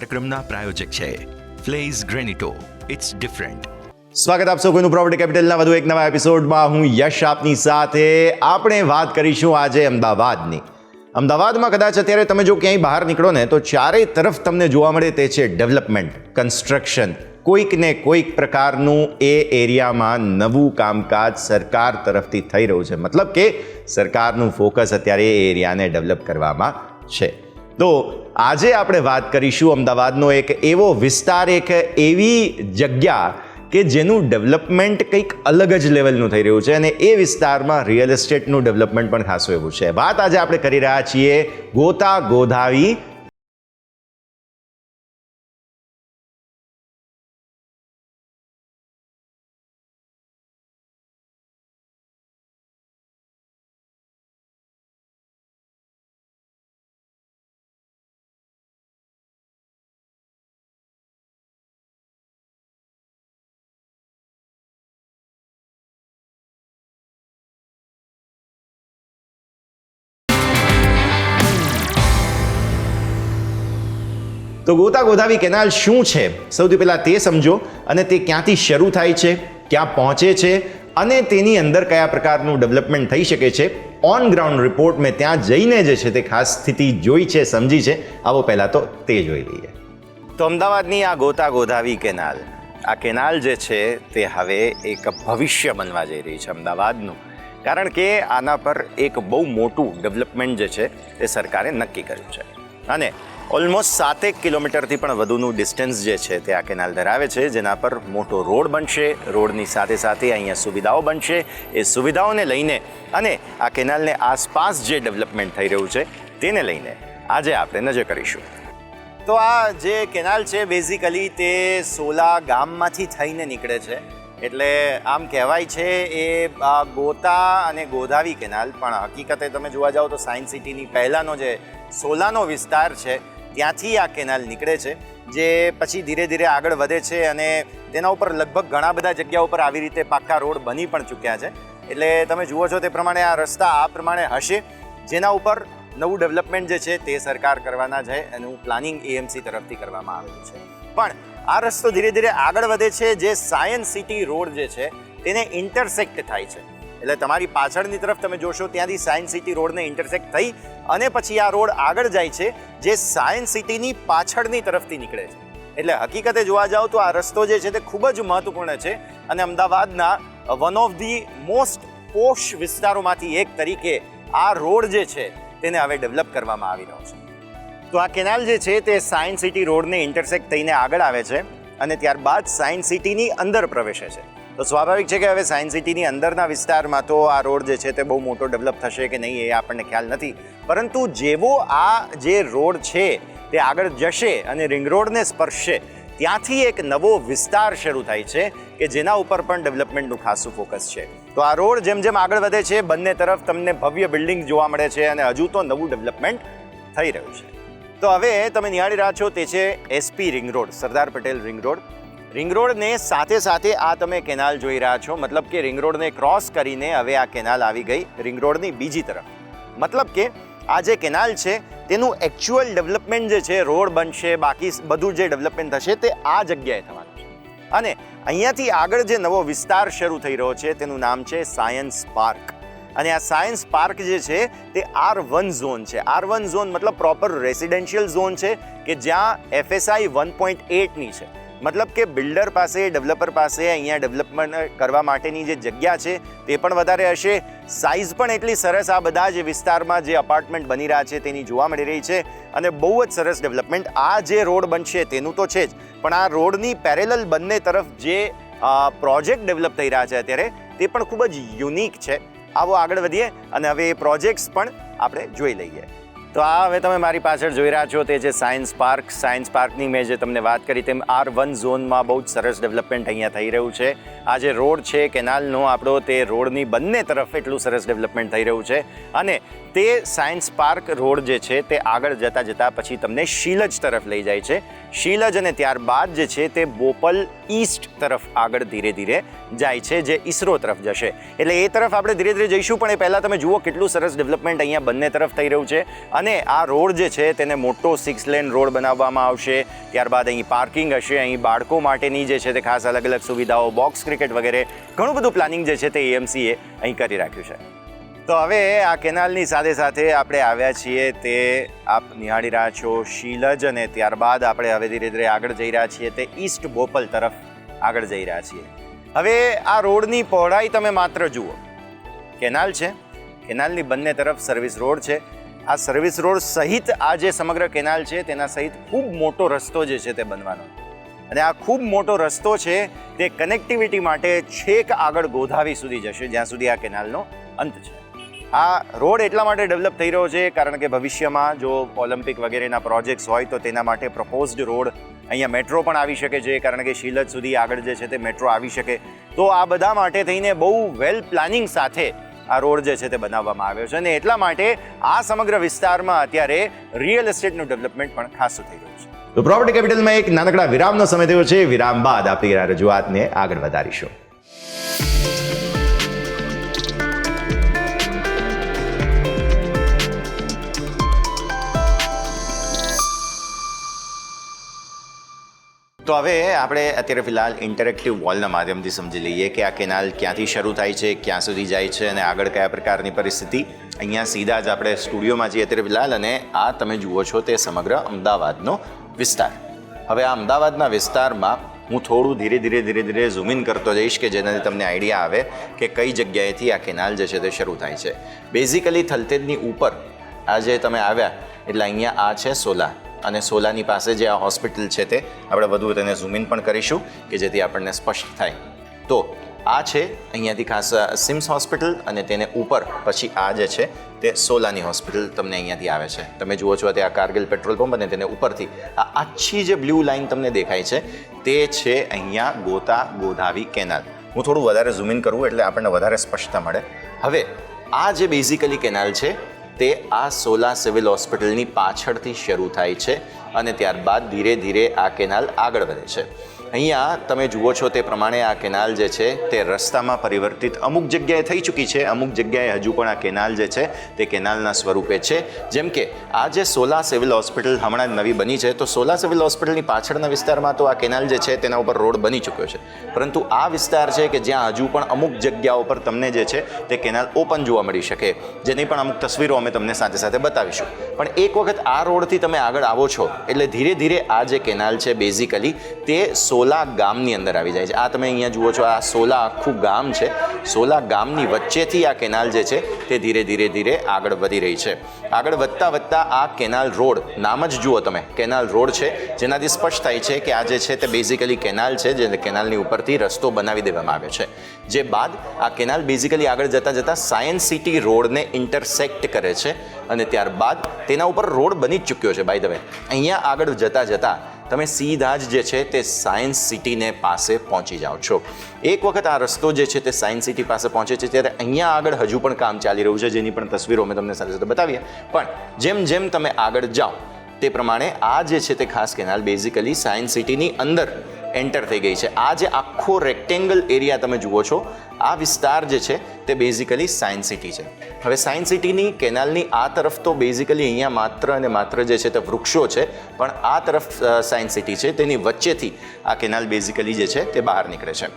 કાર્યક્રમના પ્રાયોજક છે. ફ્લેઝ ગ્રેનિટો it's different સ્વાગત આપશો કોઈનું પ્રોપર્ટી કેપિટલના વધુ એક નવા એપિસોડમાં હું યશ આપની સાથે આપણે વાત કરીશું આજે અમદાવાદની. અમદાવાદમાં કદાચ અત્યારે તમે જો ક્યાંય બહાર નીકળો ને તો ચારેય તરફ તમને જોવા મળે તે છે ડેવલપમેન્ટ કન્સ્ટ્રક્શન કોઈક ને કોઈક પ્રકારનું એ એરિયામાં નવું કામકાજ સરકાર તરફથી થઈ રહ્યું છે. મતલબ કે સરકારનું ફોકસ અત્યારે એ એરિયાને ડેવલપ કરવામાં છે. તો આજે આપણે વાત કરીશું અમદાવાદનો એક એવો વિસ્તાર, એક એવી જગ્યા કે જેનું ડેવલપમેન્ટ કંઈક અલગ જ લેવલનું થઈ રહ્યું છે અને એ વિસ્તારમાં રિયલ એસ્ટેટનું ડેવલપમેન્ટ પણ ખાસું એવું છે. વાત આજે આપણે કરી રહ્યા છીએ ગોતા ગોધાવી તો ગોતા ગોધાવી કેનાલ શું છે? સૌથી પહેલાં તે સમજો અને તે ક્યાંથી શરૂ થાય છે, ક્યાં પહોંચે છે અને તેની અંદર કયા પ્રકારનું ડેવલપમેન્ટ થઈ શકે છે? ઓન ગ્રાઉન્ડ રિપોર્ટ મેં ત્યાં જઈને જે છે તે ખાસ સ્થિતિ જોઈ છે, સમજી છે. આવો પહેલાં તો તે જોઈ લઈએ. તો અમદાવાદની આ ગોતા ગોધાવી કેનાલ, આ કેનાલ જે છે તે હવે એક ભવિષ્ય બનવા જઈ રહી છે અમદાવાદનું. કારણ કે આના પર એક બહુ મોટું ડેવલપમેન્ટ જે છે તે સરકારે નક્કી કર્યું છે. અને ઓલમોસ્ટ સાતેક કિલોમીટરથી પણ વધુનું ડિસ્ટન્સ જે છે તે આ કેનાલ ધરાવે છે, જેના પર મોટો રોડ બનશે. રોડની સાથે સાથે અહીંયા સુવિધાઓ બનશે. એ સુવિધાઓને લઈને અને આ કેનાલને આસપાસ જે ડેવલપમેન્ટ થઈ રહ્યું છે, તેને લઈને આજે આપણે નજર કરીશું. તો આ જે કેનાલ છે બેઝિકલી તે સોલા ગામમાંથી થઈને નીકળે છે. એટલે આમ કહેવાય છે, એ ગોતા અને ગોધાવી કેનાલ પણ હકીકતે તમે જોવા જાઓ તો સાયન્સ સિટીની પહેલાંનો જે સોલાનો વિસ્તાર છે, ત્યાંથી આ કેનાલ નીકળે છે, જે પછી ધીરે ધીરે આગળ વધે છે અને તેના ઉપર લગભગ ઘણા બધા જગ્યા ઉપર આવી રીતે પાક્કા રોડ બની પણ ચૂક્યા છે. એટલે તમે જુઓ છો તે પ્રમાણે આ રસ્તા આ પ્રમાણે હશે. જેના ઉપર નવું ડેવલપમેન્ટ જે છે તે સરકાર કરવાના છે એનું પ્લાનિંગ એએમસી તરફથી કરવામાં આવેલું છે. પણ આ રસ્તો ધીરે ધીરે આગળ વધે છે, જે સાયન્સ સિટી રોડ જે છે, તેને ઇન્ટરસેક્ટ થાય છે. એટલે તમારી પાછળની તરફ તમે જોશો ત્યાંથી સાયન્સ સિટી રોડને ઇન્ટરસેક્ટ થઈ અને પછી આ રોડ આગળ જાય છે, જે સાયન્સ સિટીની પાછળની તરફથી નીકળે છે. એટલે હકીકતે જોવા જાઓ તો આ રસ્તો જે છે તે ખૂબ જ મહત્વપૂર્ણ છે અને અમદાવાદના one of the most posh વિસ્તારોમાંથી એક તરીકે આ રોડ જે છે તેને હવે ડેવલપ કરવામાં આવી રહ્યો છે. તો આ કેનાલ જે છે તે સાયન્સ સિટી રોડને ઇન્ટરસેક્ટ થઈને આગળ આવે છે અને ત્યારબાદ સાયન્સ સિટીની અંદર પ્રવેશે છે. તો સ્વાભાવિક છે કે હવે સાયન્સ સિટીની અંદરના વિસ્તારમાં તો આ રોડ જે છે તે બહુ મોટો ડેવલપ થશે કે નહીં એ આપણને ખ્યાલ નથી. પરંતુ જેવો આ જે રોડ છે તે આગળ જશે અને રિંગ રોડને સ્પર્શશે, ત્યાંથી એક નવો વિસ્તાર શરૂ થાય છે કે જેના ઉપર પણ ડેવલપમેન્ટનું ખાસું ફોકસ છે. તો આ રોડ જેમ જેમ આગળ વધે છે, બંને તરફ તમને ભવ્ય બિલ્ડિંગ જોવા મળે છે અને હજુ તો નવું ડેવલપમેન્ટ થઈ રહ્યું છે. તો હવે તમે નિહાળી રહ્યા છો તે છે SP ring road, Sardar Patel ring road. Ring રોડને સાથે સાથે આ તમે કેનાલ જોઈ રહ્યા છો. મતલબ કે રિંગ રોડને ક્રોસ કરીને હવે આ કેનાલ આવી ગઈ રિંગ રોડની બીજી તરફ. મતલબ કે આ જે કેનાલ છે, તેનું એકચ્યુઅલ ડેવલપમેન્ટ જે છે, રોડ બનશે, બાકી બધું જે ડેવલપમેન્ટ થશે તે આ જગ્યાએ થવાનું છે. અને અહીંયાથી આગળ જે નવો વિસ્તાર શરૂ થઈ રહ્યો છે, તેનું નામ છે સાયન્સ પાર્ક અને આ સાયન્સ પાર્ક જે છે, તે આર વન ઝોન છે. આર વન ઝોન મતલબ પ્રોપર રેસિડેન્શિયલ ઝોન છે, કે જ્યાં એફએસઆઈ વન પોઈન્ટ એટની છે. મતલબ કે બિલ્ડર પાસે ડેવલપર પાસે અહીંયા ડેવલપમેન્ટ કરવા માટેની જે જગ્યા છે, તે પણ વધારે હશે. સાઇઝ પણ એટલી સરસ આ બધા જે વિસ્તારમાં જે અપાર્ટમેન્ટ બની રહ્યા છે તેની જોવા મળી રહી છે. અને બહુ જ સરસ ડેવલપમેન્ટ આ જે રોડ બનશે તેનું તો છે જ. પણ આ રોડની પેરેલલ બંને તરફ જે પ્રોજેક્ટ ડેવલપ થઈ રહ્યા છે અત્યારે, તે પણ ખૂબ જ યુનિક છે. આવો આગળ વધીએ અને હવે એ પ્રોજેક્ટ્સ પણ આપણે જોઈ લઈએ. તો આ હવે તમે મારી પાછળ જોઈ રહ્યા છો તે છે સાયન્સ પાર્ક, સાયન્સ પાર્કની મેં જે તમને વાત કરી તેમ આર વન ઝોનમાં બહુ જ સરસ ડેવલપમેન્ટ અહીંયા થઈ રહ્યું છે. આ જે રોડ છે કેનાલનો આપણો તે રોડની બંને તરફ એટલું સરસ ડેવલપમેન્ટ થઈ રહ્યું છે. અને તે સાયન્સ પાર્ક રોડ જે છે તે આગળ જતાં જતાં પછી તમને શીલજ તરફ લઈ જાય છે. શીલજ અને ત્યારબાદ જે છે તે બોપલ ઈસ્ટ તરફ આગળ ધીરે ધીરે જાય છે, જે ઈસરો તરફ જશે. એટલે એ તરફ આપણે ધીરે ધીરે જઈશું, પણ એ પહેલાં તમે જુઓ કેટલું સરસ ડેવલપમેન્ટ અહીંયા બંને તરફ થઈ રહ્યું છે. અને આ રોડ જે છે તેને મોટો સિક્સ લેન રોડ બનાવવામાં આવશે. ત્યારબાદ અહીં પાર્કિંગ હશે, અહીં બાળકો માટેની જે છે તે ખાસ અલગ અલગ સુવિધાઓ બોક્સ ક્રિકેટ વગેરે, ઘણું બધું પ્લાનિંગ જે છે તે એએમસીએ અહીં કરી રાખ્યું છે. તો હવે આ કેનાલની સાથે સાથે આપણે આવ્યા છીએ તે આપ નિહાળી રહ્યા છો શીલજ અને ત્યારબાદ આપણે હવે ધીરે ધીરે આગળ જઈ રહ્યા છીએ તે ઈસ્ટ બોપલ તરફ આગળ જઈ રહ્યા છીએ. હવે આ રોડની પહોળાઈ તમે માત્ર જુઓ. કેનાલ છે, કેનાલની બંને તરફ સર્વિસ રોડ છે. આ સર્વિસ રોડ સહિત આ જે સમગ્ર કેનાલ છે તેના સહિત ખૂબ મોટો રસ્તો જે છે તે બનવાનો. અને આ ખૂબ મોટો રસ્તો છે તે કનેક્ટિવિટી માટે છેક આગળ ગોધાવી સુધી જશે, જ્યાં સુધી આ કેનાલનો અંત છે. આ રોડ એટલા માટે ડેવલપ થઈ રહ્યો છે, કારણ કે ભવિષ્યમાં જો ઓલિમ્પિક વગેરેના પ્રોજેક્ટ્સ હોય તો તેના માટે પ્રપોઝડ રોડ અહીંયા મેટ્રો પણ આવી શકે છે, કારણ કે શીલજ સુધી આગળ જે છે તે મેટ્રો આવી શકે. તો આ બધા માટે થઈને બહુ વેલ પ્લાનિંગ સાથે આ રોડ જે છે તે બનાવવામાં આવ્યો છે અને એટલા માટે આ સમગ્ર વિસ્તારમાં અત્યારે રિયલ એસ્ટેટનું ડેવલપમેન્ટ પણ ખાસું થઈ રહ્યું છે. તો પ્રોપર્ટી કેપિટલમાં એક નાનકડા વિરામનો સમય થયો છે. વિરામ બાદ આપણી રજૂઆતને આગળ વધારીશું. તો હવે આપણે અત્યારે ફિલહાલ ઇન્ટરેક્ટિવ વોલના માધ્યમથી સમજી લઈએ કે આ કેનાલ ક્યાંથી શરૂ થાય છે, ક્યાં સુધી જાય છે અને આગળ કયા પ્રકારની પરિસ્થિતિ. અહીંયા સીધા જ આપણે સ્ટુડિયોમાં જઈએ અત્યારે ફિલહાલ અને આ તમે જુઓ છો તે સમગ્ર અમદાવાદનો વિસ્તાર. હવે આ અમદાવાદના વિસ્તારમાં હું થોડું ધીરે ધીરે ધીરે ધીરે ઝૂમ કરતો જઈશ કે જેનાથી તમને આઈડિયા આવે કે કઈ જગ્યાએથી આ કેનાલ જે છે તે શરૂ થાય છે. બેઝિકલી થલતેજની ઉપર આ જે તમે આવ્યા, એટલે અહીંયા આ છે સોલા અને સોલાની પાસે જે આ હોસ્પિટલ છે તે, આપણે વધુ તેને ઝૂમ પણ કરીશું કે જેથી આપણને સ્પષ્ટ થાય. તો આ છે અહીંયાથી ખાસ સિમ્સ હોસ્પિટલ અને તેને ઉપર પછી આ જે છે તે સોલાની હોસ્પિટલ તમને અહીંયાથી આવે છે. તમે જુઓ છો તે આ કારગિલ પેટ્રોલ પંપ અને તેને ઉપરથી આ આછી જે બ્લુ લાઇન તમને દેખાય છે તે છે અહીંયા ગોતા ગોધાવી કેનાલ. હું થોડું વધારે ઝૂમ કરું એટલે આપણને વધારે સ્પષ્ટતા મળે. હવે આ જે બેઝિકલી કેનાલ છે તે આ સોલા સિવિલ હોસ્પિટલની પાછળથી શરૂ થાય છે અને ત્યારબાદ ધીરે ધીરે આ કેનાલ આગળ વધે છે. અહીંયા તમે જુઓ છો તે પ્રમાણે આ કેનાલ જે છે તે રસ્તામાં પરિવર્તિત અમુક જગ્યાએ થઈ ચૂકી છે, અમુક જગ્યાએ હજુ પણ આ કેનાલ જે છે તે કેનાલના સ્વરૂપે છે. જેમ કે આ જે સોલા સિવિલ હોસ્પિટલ હમણાં નવી બની છે, તો સોલા સિવિલ હોસ્પિટલની પાછળના વિસ્તારમાં તો આ કેનાલ જે છે તેના ઉપર રોડ બની ચૂક્યો છે. પરંતુ આ વિસ્તાર છે કે જ્યાં હજુ પણ અમુક જગ્યાઓ પર તમને જે છે તે કેનાલ ઓપન જોવા મળી શકે. જેની પણ અમુક તસવીરો અમે તમને સાથે સાથે બતાવીશું. પણ એક વખત આ રોડથી તમે આગળ આવો છો, એટલે ધીરે ધીરે આ જે કેનાલ છે બેઝિકલી તે સોલા ગામની અંદર આવી જાય છે. આ તમે અહીંયા જુઓ છો, આ સોલા આખું ગામ છે. સોલા ગામની વચ્ચેથી આ કેનાલ જે છે, તે ધીરે ધીરે ધીરે આગળ વધી રહી છે. આગળ વધતા વધતા આ કેનાલ રોડ, નામ જ જુઓ તમે, કેનાલ રોડ છે. જેનાથી સ્પષ્ટ થાય છે કે આ જે છે, તે બેઝિકલી કેનાલ છે, જે કેનાલની ઉપરથી રસ્તો બનાવી દેવામાં આવ્યો છે. જે બાદ આ કેનાલ બેઝિકલી આગળ જતાં જતાં સાયન્સ સિટી રોડને ઇન્ટરસેક્ટ કરે છે અને ત્યારબાદ તેના ઉપર રોડ બની જ ચૂક્યો છે બાય ધ વે અહીંયા આગળ જતાં જતાં તમે સીધા જ જે છે તે સાયન્સ સિટીને પાસે પહોંચી જાઓ છો. એક વખત આ રસ્તો જે છે તે સાયન્સ સિટી પાસે પહોંચે છે, ત્યારે અહીંયા આગળ હજુ પણ કામ ચાલી રહ્યું છે, જેની પણ તસવીરો અમે તમને સાથે સાથે બતાવીએ. પણ જેમ જેમ તમે આગળ જાઓ, તે પ્રમાણે આ જે છે તે ખાસ કેનાલ બેઝિકલી સાયન્સ સિટીની અંદર એન્ટર થઈ ગઈ છે. આ જે આખો રેક્ટેંગલ એરિયા તમે જુઓ છો, આ વિસ્તાર જે છે, તે બેઝિકલી સાયન્સ સિટી છે. હવે સાયન્સ સિટીની કેનાલની આ તરફ તો બેઝિકલી અહીંયા માત્ર અને માત્ર જે છે તે વૃક્ષો છે, પણ આ તરફ સાયન્સ સિટી છે. તેની વચ્ચેથી આ કેનાલ બેઝિકલી જે છે, તે બહાર નીકળે છે.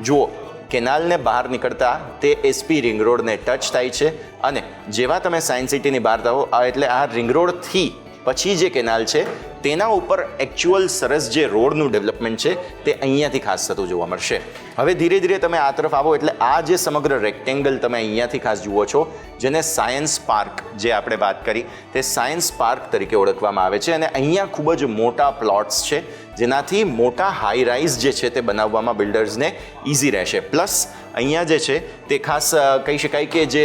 જુઓ કેનાલને બહાર નીકળતા તે એસપી રિંગ રોડને ટચ થાય છે અને જેવા તમે સાયન્સ સિટીની બહાર થાઓ એટલે આ રિંગ રોડથી પછી જે કેનાલ છે, તેના ઉપર એકચ્યુઅલ સરસ જે રોડનું ડેવલપમેન્ટ છે, તે અહીંયાથી ખાસ થતું જોવા મળશે. હવે ધીરે ધીરે તમે આ તરફ આવો એટલે આ જે સમગ્ર રેક્ટેંગલ તમે અહીંયાથી ખાસ જુઓ છો, જેને સાયન્સ પાર્ક જે આપણે વાત કરી, તે સાયન્સ પાર્ક તરીકે ઓળખવામાં આવે છે અને અહીંયા ખૂબ જ મોટા પ્લોટ્સ છે, જેનાથી મોટા હાઈ રાઇઝ જે છે તે બનાવવામાં બિલ્ડર્સને ઇઝી રહેશે. પ્લસ અહીંયા જે છે તે ખાસ કહી શકાય કે જે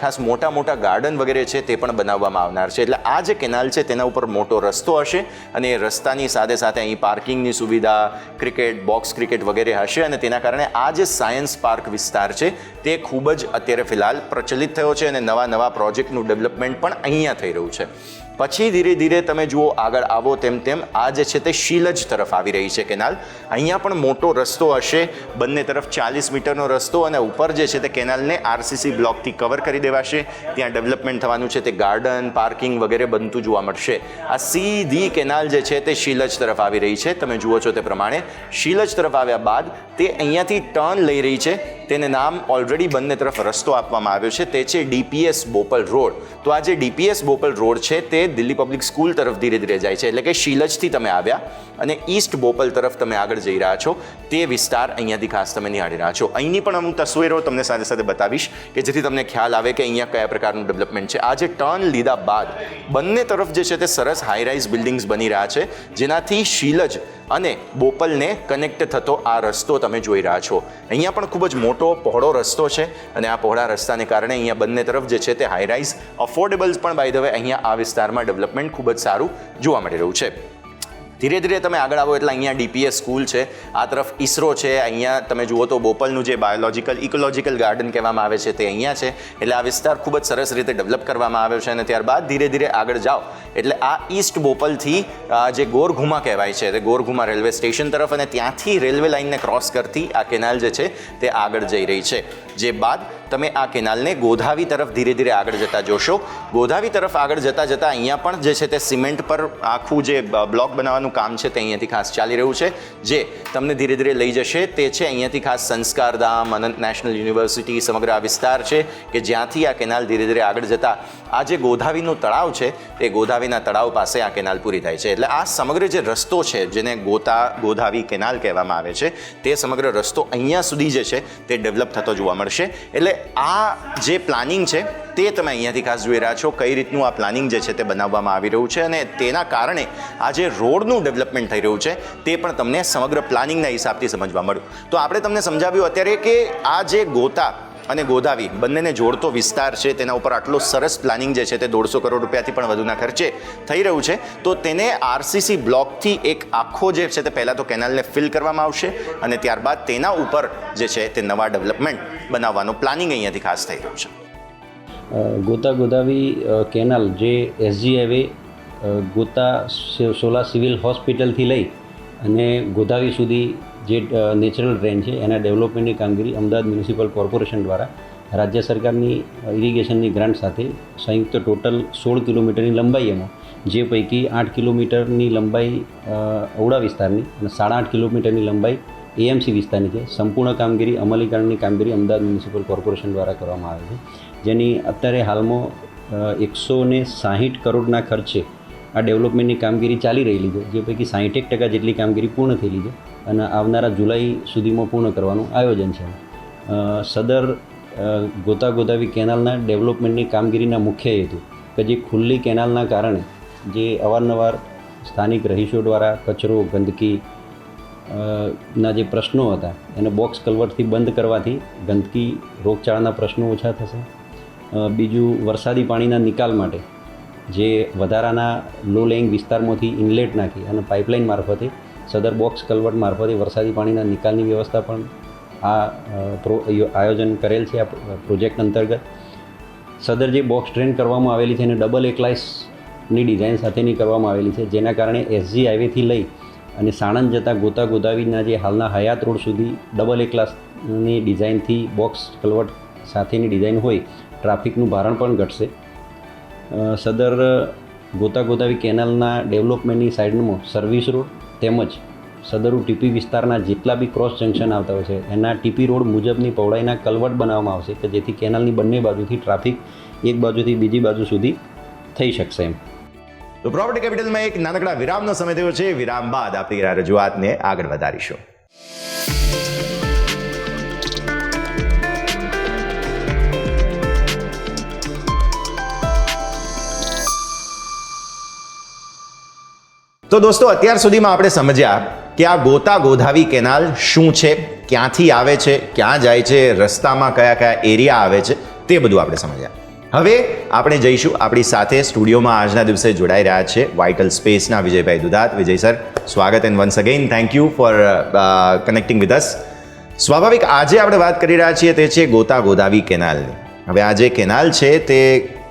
ખાસ મોટા મોટા ગાર્ડન વગેરે છે તે પણ બનાવવામાં આવનાર છે. એટલે આ જે કેનાલ છે તેના ઉપર મોટો રસ્તો હશે અને એ રસ્તાની સાથે સાથે અહીં પાર્કિંગની સુવિધા, ક્રિકેટ, બોક્સ ક્રિકેટ વગેરે હશે અને તેના કારણે આ જે સાયન્સ પાર્ક વિસ્તાર છે તે ખૂબ જ અત્યારે ફિલહાલ પ્રચલિત થયો છે અને નવા નવા પ્રોજેક્ટનું ડેવલપમેન્ટ પણ અહીંયા થઈ રહ્યું છે. પછી ધીરે ધીરે તમે જુઓ, આગળ આવો તેમ તેમ. આ જે છે તે શીલજ તરફ આવી રહી છે કેનાલ. અહીંયા પણ મોટો રસ્તો હશે. બંને તરફ ચાલીસ મીટરનો રસ્તો અને ઉપર જે છે તે કેનાલને આરસીસી બ્લોકથી કવર કરી દેવાશે. ત્યાં ડેવલપમેન્ટ થવાનું છે, તે ગાર્ડન, પાર્કિંગ વગેરે બનતું જોવા મળશે. આ સીધી કેનાલ જે છે તે શીલજ તરફ આવી રહી છે. તમે જુઓ છો તે પ્રમાણે શીલજ તરફ આવ્યા બાદ તે અહીંયાથી ટર્ન લઈ રહી છે. તેને નામ ઓલરેડી બંને તરફ રસ્તો આપવામાં આવ્યો છે. તે છે ડીપીએસ બોપલ રોડ. તો આ જે ડીપીએસ બોપલ રોડ છે તે દિલ્હી પબ્લિક સ્કૂલ તરફ ધીરે ધીરે જાય છે. એટલે કે શીલજથી તમે આવ્યા અને ઈસ્ટ બોપલ તરફ તમે આગળ જઈ રહ્યા છો. તે વિસ્તાર અહીંયાથી ખાસ તમે નિહાળી રહ્યા છો. અહીંની પણ હું તસવીરો તમને સાથે સાથે બતાવીશ કે જેથી તમને ખ્યાલ આવે કે અહીંયા કયા પ્રકારનું ડેવલપમેન્ટ છે. આ જે ટર્ન લીધા બાદ બંને તરફ જે છે તે સરસ હાઈ રાઇઝ બિલ્ડિંગ્સ બની રહ્યા છે. જેનાથી શીલજ અને બોપલને કનેક્ટ થતો આ રસ્તો તમે જોઈ રહ્યા છો. અહીંયા પણ ખૂબ જ મોટો પહોળો રસ્તો છે અને આ પહોળા રસ્તાને કારણે અહીંયા બંને તરફ જે છે તે હાઈ રાઇઝ અફોર્ડેબલ્સ પણ બાય ધ વે અહીંયા આ વિસ્તારમાં ડેવલપમેન્ટ ખૂબ જ સારું જોવા મળી રહ્યું છે. ધીરે ધીરે તમે આગળ આવો એટલે અહીંયા ડીપીએસ સ્કૂલ છે, આ તરફ ઈસરો છે, અહીંયા તમે જુઓ તો બોપલનું જે બાયોલોજિકલ, ઇકોલોજીકલ ગાર્ડન કહેવામાં આવે છે તે અહીંયા છે. એટલે આ વિસ્તાર ખૂબ જ સરસ રીતે ડેવલપ કરવામાં આવ્યો છે અને ત્યારબાદ ધીરે ધીરે આગળ જાઓ. એટલે આ ઈસ્ટ બોપલથી જે ગોરઘુમા કહેવાય છે, તે ગોરઘુમા રેલવે સ્ટેશન તરફ અને ત્યાંથી રેલવે લાઇનને ક્રોસ કરતી આ કેનાલ જે છે તે આગળ જઈ રહી છે. જે બાદ તમે આ કેનાલને ગોધાવી તરફ ધીરે ધીરે આગળ જતા જોશો. ગોધાવી તરફ આગળ જતા જતા અહીંયા પણ જે છે તે સિમેન્ટ પર આખું જે બ્લોક બનાવવાનું કામ છે તે અહીંયાથી ખાસ ચાલી રહ્યું છે. જે તમને ધીરે ધીરે લઈ જશે તે છે અહીંયાથી ખાસ સંસ્કારધામ અનંત નેશનલ યુનિવર્સિટી, સમગ્ર આ વિસ્તાર છે કે જ્યાંથી આ કેનાલ ધીરે ધીરે આગળ જતા આ જે ગોધાવીનું તળાવ છે તે ગોધાવીના તળાવ પાસે આ કેનાલ પૂરી થાય છે. એટલે આ સમગ્ર જે રસ્તો છે જેને ગોતા, ગોધાવી કેનાલ કહેવામાં આવે છે, તે સમગ્ર રસ્તો અહીંયા સુધી જે છે તે ડેવલપ થતો જોવા મળશે. એટલે આ જે પ્લાનિંગ છે, તે તમે અહીંયાથી ખાસ જોઈ રહ્યા છો, કઈ રીતનું આ પ્લાનિંગ જે છે તે બનાવવામાં આવી રહ્યું છે અને તેના કારણે આ જે રોડનું ડેવલપમેન્ટ થઈ રહ્યું છે, તે પણ તમને સમગ્ર પ્લાનિંગના હિસાબથી સમજવા મળ્યું. તો આપણે તમને સમજાવ્યું અત્યારે કે આ જે ગોતા અને ગોદાવી, બંનેને જોડતો વિસ્તાર છે. તેના ઉપર આટલો સરસ પ્લાનિંગ જે છે તે દોઢસો કરોડ રૂપિયાથી પણ વધુના ખર્ચે થઈ રહ્યું છે. તો તેને આરસીસી બ્લોકથી એક આખો જે છે તે પહેલાં તો કેનાલને ફિલ કરવામાં આવશે અને ત્યારબાદ તેના ઉપર જે છે તે નવા ડેવલપમેન્ટ બનાવવાનું પ્લાનિંગ અહીંયાથી ખાસ થઈ રહ્યું છે. ગોતા ગોદાવી કેનાલ જે SG highway Gota Sola civil હોસ્પિટલથી લઈ અને ગોદાવી સુધી જે નેચરલ ડ્રેન છે, એના ડેવલપમેન્ટની કામગીરી અમદાવાદ મ્યુનિસિપલ કોર્પોરેશન દ્વારા રાજ્ય સરકારની ઇરિગેશનની ગ્રાન્ટ સાથે સંયુક્ત ટોટલ સોળ કિલોમીટરની લંબાઈ એમાં, જે પૈકી આઠ કિલોમીટરની લંબાઈ ઔડા વિસ્તારની અને સાડા આઠ કિલોમીટરની લંબાઈ એએમસી વિસ્તારની છે. સંપૂર્ણ કામગીરી અમલીકરણની કામગીરી અમદાવાદ મ્યુનિસિપલ કોર્પોરેશન દ્વારા કરવામાં આવે છે. જેની અત્યારે હાલમાં એકસો ને સાહીઠ કરોડના ખર્ચે આ ડેવલપમેન્ટની કામગીરી ચાલી રહેલી છે. જે પૈકી સાહીઠેક ટકા જેટલી કામગીરી પૂર્ણ થયેલી છે. અને આવનારા જુલાઈ સુધીમાં પૂર્ણ કરવાનું આયોજન છે. સદર ગોતા ગોદાવી કેનાલના ડેવલપમેન્ટની કામગીરીના મુખ્ય હેતુ કે જે ખુલ્લી કેનાલના કારણે જે અવારનવાર સ્થાનિક રહીશો દ્વારા કચરો, ગંદકી ના જે પ્રશ્નો હતા, એને બોક્સ કલવરથી બંધ કરવાથી ગંદકી રોગચાળાના પ્રશ્નો ઓછા થશે. બીજું, વરસાદી પાણીના નિકાલ માટે જે વધારાના લો લેઇંગ વિસ્તારમાંથી ઇનલેટ નાખી અને પાઇપલાઇન મારફતે સદર બોક્સ કલવર્ટ મારફતે વરસાદી પાણીના નિકાલની વ્યવસ્થા પણ આ આયોજન કરેલ છે આ પ્રોજેક્ટ અંતર્ગત. સદર જે બોક્સ ટ્રેન કરવામાં આવેલી છે એને ડબલ એકલાઇસની ડિઝાઇન સાથેની કરવામાં આવેલી છે, જેના કારણે એસજી હાઈવેથી લઈ અને સાણંદ જતા ગોતા ગોદાવીના જે હાલના હયાત રોડ સુધી ડબલ એકલાસની ડિઝાઇનથી બોક્સ કલવટ સાથેની ડિઝાઇન હોય, ટ્રાફિકનું ભારણ પણ ઘટશે. સદર ગોતા ગોદાવી કેનાલના ડેવલપમેન્ટની સાઇડમાં સર્વિસ રોડ તેમજ સદરુ ટીપી વિસ્તારના જેટલા બી ક્રોસ જંકશન આવતા હોય છે, એના ટીપી રોડ મુજબની પહોળાઈના કલવટ બનાવવામાં આવશે કે જેથી કેનાલની બંને બાજુથી ટ્રાફિક એક બાજુથી બીજી બાજુ સુધી થઈ શકશે એમ. તો પ્રોપર્ટી કેપિટલમાં એક નાનકડા વિરામનો સમય થયો છે. વિરામ બાદ આપણી રજૂઆતને આગળ વધારીશું. તો દોસ્તો, અત્યાર સુધીમાં આપણે સમજ્યા કે આ ગોતા ગોધાવી કેનાલ શું છે, ક્યાંથી આવે છે, ક્યાં જાય છે, રસ્તામાં કયા કયા એરિયા આવે છે, તે બધું આપણે સમજ્યા. હવે આપણે જઈશું આપણી સાથે સ્ટુડિયોમાં આજના દિવસે જોડાઈ રહ્યા છે વાઇટલ સ્પેસના વિજયભાઈ દુધાત. વિજય સર, સ્વાગત and once again thank you for connecting with us સ્વાભાવિક આજે આપણે વાત કરી રહ્યા છીએ તે છે ગોતા ગોદાવી કેનાલની. હવે આ જે કેનાલ છે તે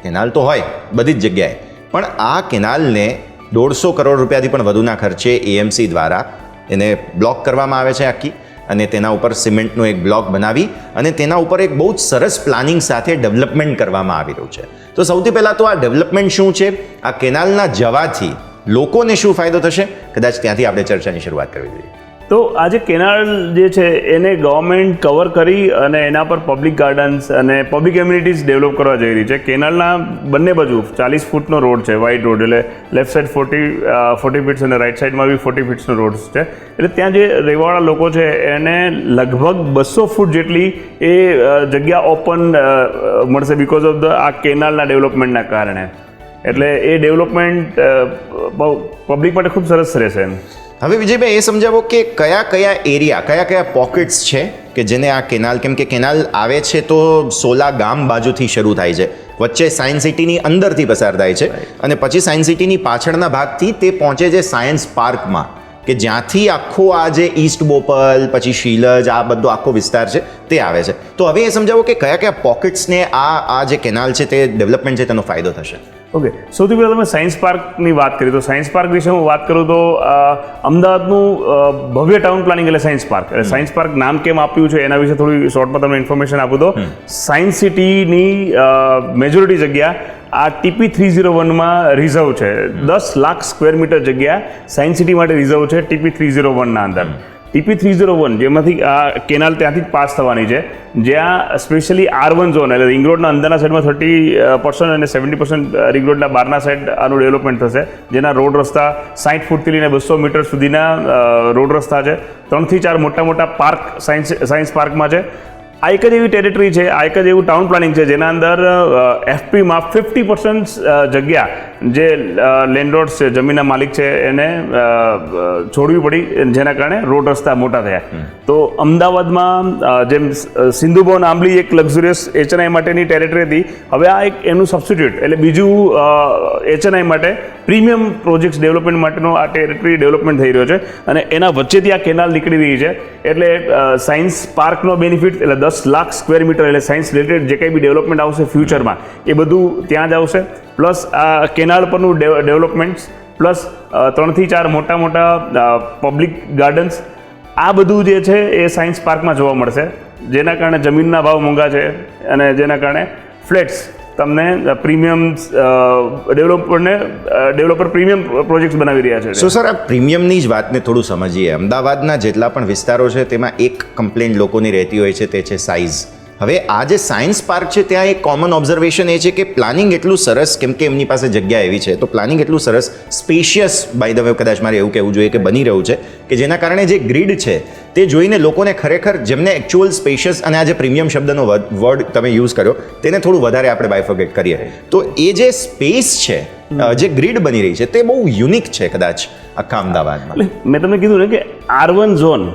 કેનાલ તો હોય, બધી જ જગ્યાએ. પણ આ કેનાલને દોઢસો કરોડ રૂપિયાથી પણ વધુના ખર્ચે એએમસી દ્વારા એને બ્લોક કરવામાં આવે છે આખી અને તેના ઉપર સિમેન્ટનો એક બ્લોક બનાવી અને તેના ઉપર એક બહુ જ સરસ પ્લાનિંગ સાથે ડેવલપમેન્ટ કરવામાં આવી રહ્યું છે. તો સૌથી પહેલાં તો આ ડેવલપમેન્ટ શું છે? આ કેનાલના જવાથી લોકોને શું ફાયદો થશે? કદાચ ત્યાંથી આપણે ચર્ચાની શરૂઆત કરવી જોઈએ. તો આજે કેનાલ જે છે, એને ગવર્મેન્ટ કવર કરી અને એના પર પબ્લિક ગાર્ડન્સ અને પબ્લિક એમ્યુનિટીઝ ડેવલપ કરવા જઈ રહી છે. કેનાલના બંને બાજુ ચાલીસ ફૂટનો રોડ છે વાઇડ રોડ એટલે left side forty forty feet અને રાઈટ સાઈડમાં બી ફોર્ટી ફીટ્સનો રોડ છે. એટલે ત્યાં જે રહેવાવાળા લોકો છે, એને લગભગ બસો ફૂટ જેટલી એ જગ્યા ઓપન મળશે બિકોઝ ઓફ ધ આ કેનાલના ડેવલપમેન્ટના કારણે. એટલે એ ડેવલપમેન્ટ પબ્લિક માટે ખૂબ સરસ રહેશે એમ. હવે વિજયભાઈ, એ સમજાવો કે કયા કયા એરિયા, કયા કયા પોકેટ્સ છે કે જેને આ કેનાલ, કેમ કે કેનાલ આવે છે તો સોલા ગામ બાજુથી શરૂ થાય છે. વચ્ચે સાયન્સ સિટીની અંદરથી પસાર થાય છે અને પછી સાયન્સ સિટીની પાછળના ભાગથી તે પહોંચે છે સાયન્સ પાર્કમાં કે જ્યાંથી આખો આ જે ઈસ્ટ બોપલ પછી શીલજ આ બધો આખો વિસ્તાર છે તે આવે છે. તો હવે એ સમજાવો કે કયા કયા પોકેટ્સને આ આ જે કેનાલ છે તે ડેવલપમેન્ટ છે તેનો ફાયદો થશે. ઓકે સૌથી પહેલાં તમે સાયન્સ પાર્કની વાત કરી. તો સાયન્સ પાર્ક વિશે હું વાત કરું તો અમદાવાદનું ભવ્ય ટાઉન પ્લાનિંગ એટલે સાયન્સ પાર્ક એટલે સાયન્સ પાર્ક નામ કેમ આપ્યું છે એના વિશે થોડી શોર્ટમાં તમને ઇન્ફોર્મેશન આપું તો. સાયન્સ સિટીની મેજોરિટી જગ્યા આ ટીપી થ્રી ઝીરો વનમાં રિઝર્વ છે. દસ લાખ સ્ક્વેર મીટર જગ્યા સાયન્સ સિટી માટે રિઝર્વ છે ટીપી થ્રી ઝીરો વનના અંદર. ટીપી થ્રી ઝીરો વન જેમાંથી આ કેનાલ ત્યાંથી જ પાસ થવાની છે. જ્યાં સ્પેશિયલી આર વન ઝોન એટલે રિંગ રોડના અંદરના સાઈડમાં થર્ટી પર્સન્ટ અને સેવન્ટી પર્સન્ટ રિંગ રોડના બહારના સાઈડ આનું ડેવલપમેન્ટ થશે. જેના રોડ રસ્તા સાઠ ફૂટથી લઈને બસો મીટર સુધીના રોડ રસ્તા છે. ત્રણથી ચાર મોટા મોટા પાર્ક સાયન્સ સાયન્સ પાર્કમાં છે. આ એક જ એવી ટેરિટરી છે, આ એક જ એવું ટાઉન પ્લાનિંગ છે, જેના અંદર એફપીમાં ફિફ્ટી પર્સન્ટ જગ્યા જે લેન્ડલોર્ડ્સ છે જમીનના માલિક છે એને છોડવી પડી જેના કારણે રોડ રસ્તા મોટા થયા. તો અમદાવાદમાં જેમ જેમ સિંધુભવન આંબલી એક લક્ઝુરિયસ એચએનઆઈ માટેની ટેરેટરી હતી. હવે આ એક એનું સબસ્ટિટ્યુટ એટલે બીજું એચએનઆઈ માટે પ્રીમિયમ પ્રોજેક્ટ્સ ડેવલપમેન્ટ માટેનો આ ટેરેટરી ડેવલપમેન્ટ થઈ રહ્યો છે. અને એના વચ્ચેથી આ કેનાલ નીકળી રહી છે. એટલે સાયન્સ પાર્કનો બેનિફિટ એટલે દસ લાખ સ્ક્વેર મીટર એટલે સાયન્સ રિલેટેડ જે કંઈ બી ડેવલપમેન્ટ આવશે ફ્યુચરમાં એ બધું ત્યાં જ આવશે. પ્લસ આ કેનાલ પરનું ડેવલપમેન્ટ્સ, પ્લસ ત્રણથી ચાર મોટા મોટા પબ્લિક ગાર્ડન્સ, આ બધું જે છે એ સાયન્સ પાર્કમાં જોવા મળશે. જેના કારણે જમીનના ભાવ મોંઘા છે અને જેના કારણે ફ્લેટ્સ તમને પ્રીમિયમ ડેવલપરને ડેવલપર પ્રીમિયમ પ્રોજેક્ટ્સ બનાવી રહ્યા છે. સો સર આ પ્રીમિયમની જ વાતને થોડું સમજીએ. અમદાવાદના જેટલા પણ વિસ્તારો છે, તેમાં એક કમ્પ્લેન લોકોની રહેતી હોય છે, તે છે સાઇઝ હવે આ જે સાયન્સ પાર્ક છે, ત્યાં એક કોમન ઓબ્ઝર્વેશન એ છે કે પ્લાનિંગ એટલું સરસ, કેમ કે એમની પાસે જગ્યા એવી છે, તો પ્લાનિંગ એટલું સરસ સ્પેશિયસ બાય ધ વે કદાચ મારે એવું કહેવું જોઈએ કે બની રહ્યું છે, કે જેના કારણે જે ગ્રીડ છે, તે જોઈને લોકોને ખરેખર જેમને એકચ્યુઅલ સ્પેશિયસ અને આ જે પ્રીમિયમ શબ્દનો વર્ડ તમે યુઝ કર્યો, તેને થોડું વધારે આપણે બાયફોગેટ કરીએ. તો એ જે સ્પેસ છે જે ગ્રીડ બની રહી છે, તે બહુ યુનિક છે, કદાચ, આખા અમદાવાદમાં. મેં તમને કીધું ને કે આર વન ઝોન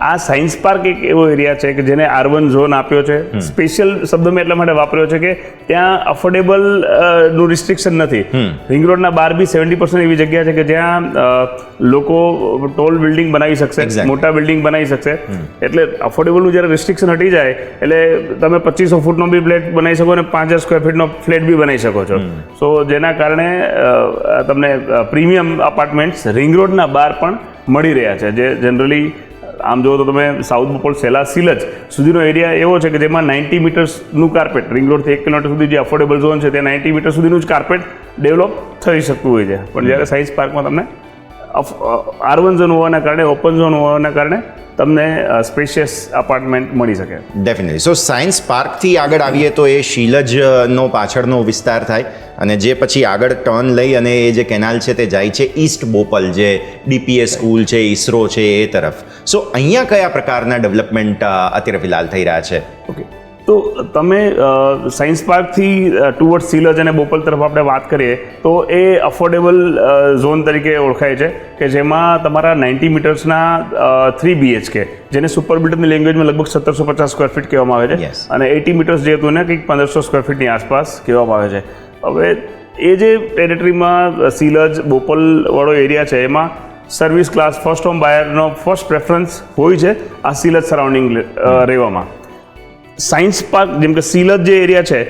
આ સાયન્સ પાર્ક એક એવો એરિયા છે કે જેને આર વન ઝોન આપ્યો છે. સ્પેશિયલ શબ્દ મેં એટલા માટે વાપર્યો છે કે ત્યાં અફોર્ડેબલનું રિસ્ટ્રિક્શન નથી. રિંગ રોડના બાર બી સેવન્ટી પર્સન્ટ એવી જગ્યા છે કે જ્યાં લોકો ટોલ બિલ્ડિંગ બનાવી શકશે મોટા બિલ્ડિંગ બનાવી શકશે. એટલે અફોર્ડેબલનું જ્યારે રિસ્ટ્રિક્શન હટી જાય એટલે તમે પચીસો ફૂટનો બી ફ્લેટ બનાવી શકો અને પાંચ હજાર સ્ક્વેર ફીટનો ફ્લેટ બી બનાવી શકો છો. સો જેના કારણે તમને પ્રીમિયમ અપાર્ટમેન્ટ્સ રિંગ રોડના બહાર પણ મળી રહ્યા છે. જે જનરલી આમ જુઓ તો તમે સાઉથ બપોલ સેલા સિલજ સુધીનો એરિયા એવો છે કે જેમાં નાઇન્ટી મીટર્સનું કાર્પેટ રિંગ રોડથી એક કિલોમીટર સુધી જે અફોર્ડેબલ ઝોન છે, ત્યાં નાઇન્ટી મીટર સુધીનું જ કાર્પેટ ડેવલપ થઈ શકતું હોય છે. પણ જ્યારે સાયન્સ પાર્કમાં તમને આર વન ઝોન હોવાના કારણે ઓપન ઝોન હોવાના કારણે તમને સ્પેશિયસ અપાર્ટમેન્ટ મળી શકે. ડેફિનેટલી સો સાયન્સ પાર્કથી આગળ આવીએ તો એ શીલજનો પાછળનો વિસ્તાર થાય અને જે પછી આગળ ટર્ન લઈ અને એ જે કેનાલ છે તે જાય છે ઈસ્ટ બોપલ જે ડીપીએસ સ્કૂલ છે ઈસરો છે એ તરફ. સો અહીંયા કયા પ્રકારના ડેવલપમેન્ટ અત્યારે ફિલહાલ થઈ રહ્યા છે? ઓકે તો તમે સાયન્સ પાર્કથી ટુવર્ડ સિલજ અને બોપલ તરફ આપણે વાત કરીએ તો એ અફોર્ડેબલ ઝોન તરીકે ઓળખાય છે કે જેમાં તમારા નાઇન્ટી મીટર્સના થ્રી બીએચકે જેને સુપર બિલ્ડરની લેંગ્વેજમાં લગભગ સત્તરસો પચાસ સ્ક્વેર ફીટ કહેવામાં આવે છે. અને એટી મીટર્સ જે હતું ને કંઈક પંદરસો સ્ક્વેર ફીટની આસપાસ કહેવામાં આવે છે. હવે એ જે ટેરેટરીમાં સિલજ બોપલ વાળો એરિયા છે એમાં સર્વિસ ક્લાસ ફર્સ્ટ હોમ બાયરનો ફર્સ્ટ પ્રેફરન્સ હોય છે આ સિલજ સરાઉન્ડિંગ રહેવામાં. સાયન્સ પાર્ક જેમ કે સિલજ જે એરિયા છે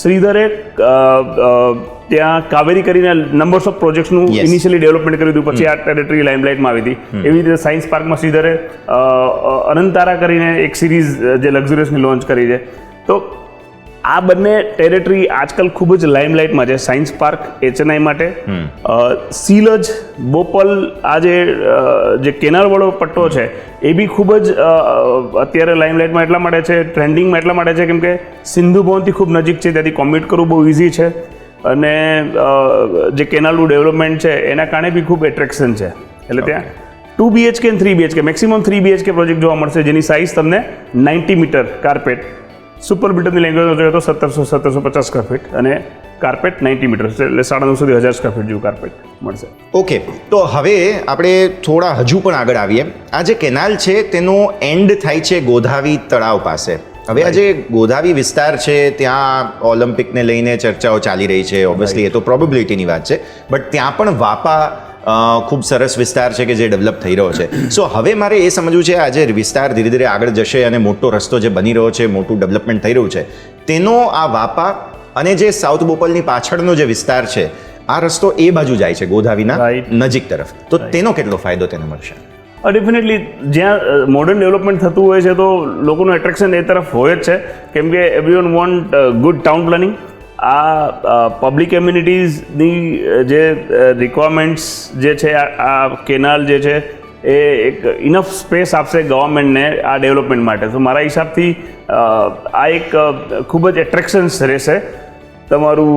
શ્રીધરે ત્યાં કાવેરી કરીને નંબર્સ ઓફ પ્રોજેક્ટ્સનું. ઇનિશિયલી ડેવલપમેન્ટ કર્યું હતું પછી આ ટેરેટરી લાઇમલાઇટમાં આવી હતી. એવી રીતે સાયન્સ પાર્કમાં શ્રીધરે અનંતારા કરીને એક સિરીઝ જે લક્ઝુરિયસની લોન્ચ કરી છે. તો આ બંને ટેરેટરી આજકાલ ખૂબ જ લાઇમલાઇટમાં છે. સાયન્સ પાર્ક એચએનઆઈ માટે. સીલજ બોપલ આ જે જે કેનાલવાળો પટ્ટો છે એ બી ખૂબ જ અત્યારે લાઇમલાઇટમાં એટલા માટે છે ટ્રેન્ડિંગમાં એટલા માટે છે કેમ કે સિંધુ ભવનથી ખૂબ નજીક છે ત્યાંથી કોમ્યુટ કરવું બહુ ઇઝી છે. અને જે કેનાલનું ડેવલપમેન્ટ છે એના કારણે બી ખૂબ એટ્રેક્શન છે. એટલે ત્યાં ટુ બીએચકે અને three BHK maximum three BHK project જોવા મળશે જેની સાઇઝ તમને નાઇન્ટી મીટર કાર્પેટ સુપર મીટરની લેંગ્વેજમાં જોઈએ તો સત્તરસો સત્તરસો પચાસ સ્ક્વેર ફીટ અને કાર્પેટ નાઇન્ટી મીટર એટલે સાડા નવસોથી હજાર સ્ક્વેર ફીટ જેવું કાર્પેટ મળશે. ઓકે તો હવે આપણે થોડા હજુ પણ આગળ આવીએ. આ જે કેનાલ છે તેનો એન્ડ થાય છે ગોધાવી તળાવ પાસે. હવે આ જે ગોધાવી વિસ્તાર છે ત્યાં ઓલિમ્પિકને લઈને ચર્ચાઓ ચાલી રહી છે ઓબ્વિયસલી એ તો પ્રોબેબિલિટીની વાત છે. બટ ત્યાં પણ વાપા ખૂબ સરસ વિસ્તાર છે કે જે ડેવલપ થઈ રહ્યો છે. સો હવે મારે એ સમજવું છે આજે જે વિસ્તાર ધીરે ધીરે આગળ જશે અને મોટો રસ્તો જે બની રહ્યો છે મોટું ડેવલપમેન્ટ થઈ રહ્યું છે તેનો આ વાપા અને જે સાઉથ બોપલની પાછળનો જે વિસ્તાર છે આ રસ્તો એ બાજુ જાય છે ગોધાવીના. નજીક તરફ. તો તેનો કેટલો ફાયદો તેને મળશે? ડેફિનેટલી જ્યાં મોડર્ન ડેવલપમેન્ટ થતું હોય છે તો લોકોનું એટ્રેક્શન એ તરફ હોય જ છે. કેમ કે everyone want good town planning આ પબ્લિક એમ્યુનિટીઝની જે રિક્વાયરમેન્ટ્સ જે છે, આ કેનાલ જે છે, એ એક ઇનફ સ્પેસ આપશે ગવર્મેન્ટને આ ડેવલપમેન્ટ માટે. તો મારા હિસાબથી આ એક ખૂબ જ એટ્રેક્શન્સ રહેશે. તમારું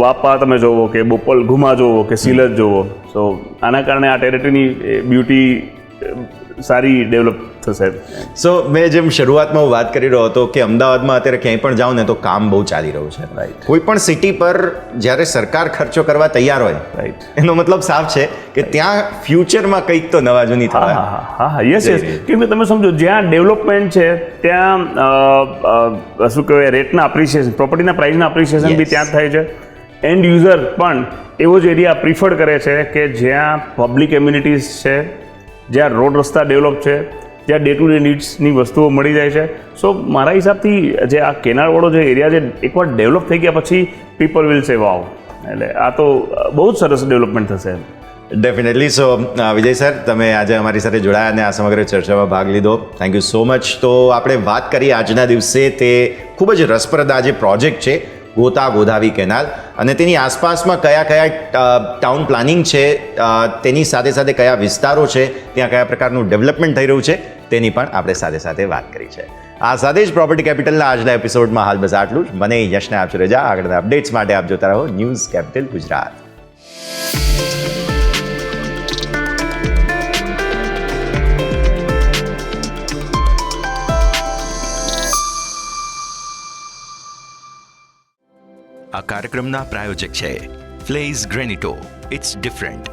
વાપા તમે જોવો કે બોપલ, ઘુમા જોવો કે સિલત જોવો. સો આના કારણે આ ટેરેટરીની બ્યુટી સારી ડેવલપ થશે. સો મેં જેમ શરૂઆતમાં હું વાત કરી રહ્યો હતો કે અમદાવાદમાં અત્યારે ક્યાંય પણ જાઉં ને તો કામ બહુ ચાલી રહ્યું છે. રાઈટ કોઈ પણ સિટી પર જ્યારે સરકાર ખર્ચો કરવા તૈયાર હોય રાઈટ એનો મતલબ સાફ છે કે ત્યાં ફ્યુચરમાં કંઈક તો નવા જૂની થવા હા હા હા યસ યસ. કેમ કે તમે સમજો જ્યાં ડેવલપમેન્ટ છે ત્યાં શું કહેવાય રેટના અપ્રિસિએશન પ્રોપર્ટીના પ્રાઇસના અપ્રિસિએશન બી ત્યાં થાય છે. એન્ડ યુઝર પણ એવો જ એરિયા પ્રિફર કરે છે કે જ્યાં પબ્લિક એમ્યુનિટીઝ છે જ્યાં રોડ રસ્તા ડેવલપ છે, જ્યાં ડે ટુ ડે નીડ્સની વસ્તુઓ મળી જાય છે. સો મારા હિસાબથી જે આ કેનાળવાળો જે એરિયા છે, એકવાર ડેવલપ થઈ ગયા પછી પીપલ વિલ સે વાવ એટલે આ તો બહુ જ સરસ ડેવલપમેન્ટ થશે ડેફિનેટલી સો વિજય સર, તમે આજે અમારી સાથે જોડાયા અને આ સમગ્ર ચર્ચામાં ભાગ લીધો. થેન્ક યુ સો મચ તો આપણે વાત કરીએ આજના દિવસે તે ખૂબ જ રસપ્રદ આ જે પ્રોજેક્ટ છે ગોતા ગોધાવી કેનાલ. અને તેની આસપાસમાં કયા કયા ટાઉન પ્લાનિંગ છે તેની સાથે સાથે કયા વિસ્તારો છે, ત્યાં કયા પ્રકારનું ડેવલપમેન્ટ થઈ રહ્યું છે, તેની પણ આપણે સાથે સાથે વાત કરી છે. આ સાથે જ પ્રોપર્ટી કેપિટલના આજના એપિસોડમાં હાલ બસ આટલું જ. મને યશને આપશો રજા. આગળના અપડેટ્સ માટે આપ જોતા રહો ન્યૂઝ કેપિટલ ગુજરાત. આ કાર્યક્રમના પ્રાયોજક છે. ફ્લેઝ ગ્રેનિટો. It's different